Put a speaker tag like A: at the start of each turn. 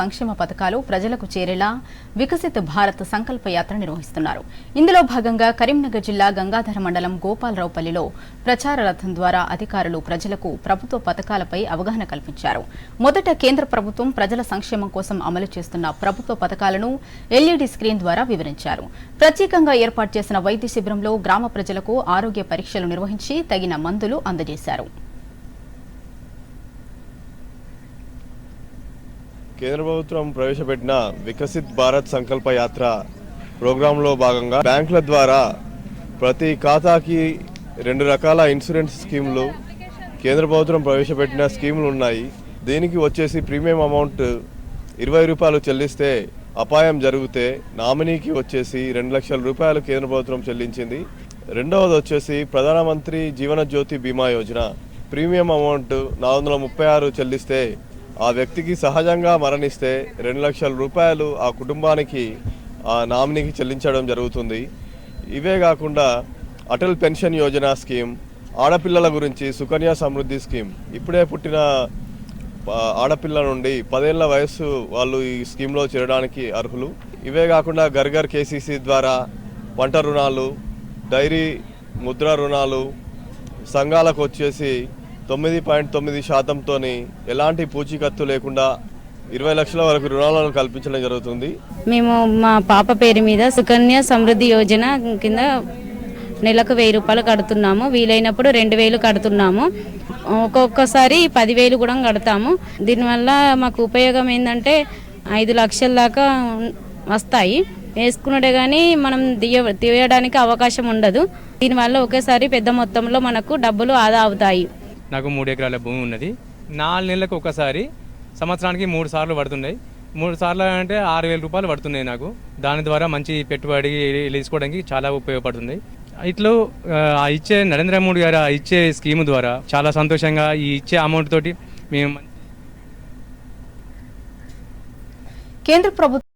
A: సంక్షేమ పథకాలు ప్రజలకు చేరేలా వికసిత భారత్ సంకల్ప యాత్ర నిర్వహిస్తున్నారు. ఇందులో భాగంగా కరీంనగర్ జిల్లా గంగాధర మండలం గోపాలరావుపల్లిలో ప్రచార రథం ద్వారా అధికారులు ప్రజలకు ప్రభుత్వ పథకాలపై అవగాహన కల్పించారు. మొదట కేంద్ర ప్రభుత్వం ప్రజల సంక్షేమం కోసం అమలు చేస్తున్న ప్రభుత్వ పథకాలను ఎల్ఈడీ స్క్రీన్ ద్వారా వివరించారు. ప్రత్యేకంగా ఏర్పాటు చేసిన వైద్య శిబిరంలో గ్రామ ప్రజలకు ఆరోగ్య పరీక్షలు నిర్వహించి తగిన మందులు అందజేశారు.
B: కేంద్ర ప్రభుత్వం ప్రవేశపెట్టిన వికసిత్ భారత్ సంకల్ప యాత్ర ప్రోగ్రాంలో భాగంగా బ్యాంకుల ద్వారా ప్రతి ఖాతాకి రెండు రకాల ఇన్సూరెన్స్ స్కీములు కేంద్ర ప్రభుత్వం ప్రవేశపెట్టిన స్కీములు ఉన్నాయి. దీనికి వచ్చేసి ప్రీమియం అమౌంట్ ఇరవై రూపాయలు చెల్లిస్తే అపాయం జరిగితే నామినీకి వచ్చేసి రెండు లక్షల రూపాయలు కేంద్ర ప్రభుత్వం చెల్లించింది. రెండవది వచ్చేసి ప్రధానమంత్రి జీవన జ్యోతి బీమా యోజన. ప్రీమియం అమౌంట్ నాలుగు వందల ముప్పై ఆరు చెల్లిస్తే ఆ వ్యక్తికి సహజంగా మరణిస్తే రెండు లక్షల రూపాయలు ఆ కుటుంబానికి ఆ నామినీకి చెల్లించడం జరుగుతుంది. ఇవే కాకుండా అటల్ పెన్షన్ యోజన స్కీమ్ ఆడపిల్లల గురించి సుకన్య సమృద్ధి స్కీమ్. ఇప్పుడే పుట్టిన ఆడపిల్ల నుండి పదేళ్ళ వయస్సు వాళ్ళు ఈ స్కీమ్లో చేరడానికి అర్హులు. ఇవే కాకుండా గర్గర్ కేసీసీ ద్వారా పంట రుణాలు డైరీ ముద్ర రుణాలు సంఘాలకు వచ్చేసి తొమ్మిది పాయింట్ తొమ్మిది శాతంతో ఎలాంటి పూచీకత్తు లేకుండా ఇరవై లక్షల వరకు రుణాలను కల్పించడం జరుగుతుంది.
C: మేము మా పాప పేరు మీద సుకన్య సమృద్ధి యోజన కింద నెలకు వెయ్యి రూపాయలు కడుతున్నాము. వీలైనప్పుడు రెండు వేలు కడుతున్నాము. ఒక్కొక్కసారి పదివేలు కూడా కడతాము. దీనివల్ల మాకు ఉపయోగం ఏంటంటే ఐదు లక్షల దాకా వస్తాయి. వేసుకున్నడే కానీ మనం దియ తీయడానికి అవకాశం ఉండదు. దీనివల్ల ఒకేసారి పెద్ద మొత్తంలో మనకు డబ్బులు ఆదా అవుతాయి.
D: నాకు మూడు ఎకరాల భూమి ఉన్నది. నాలుగు నెలలకు ఒకసారి సంవత్సరానికి మూడు సార్లు పడుతున్నాయి. మూడు సార్లు అంటే ఆరు వేల రూపాయలు పడుతున్నాయి నాకు. దాని ద్వారా మంచి పెట్టుబడి తీసుకోవడానికి చాలా ఉపయోగపడుతుంది. ఇట్లో ఇచ్చే నరేంద్ర మోడీ గారు ఆ ఇచ్చే స్కీమ్ ద్వారా చాలా సంతోషంగా ఈ ఇచ్చే అమౌంట్ తోటి మేము
A: కేంద్ర ప్రభుత్వం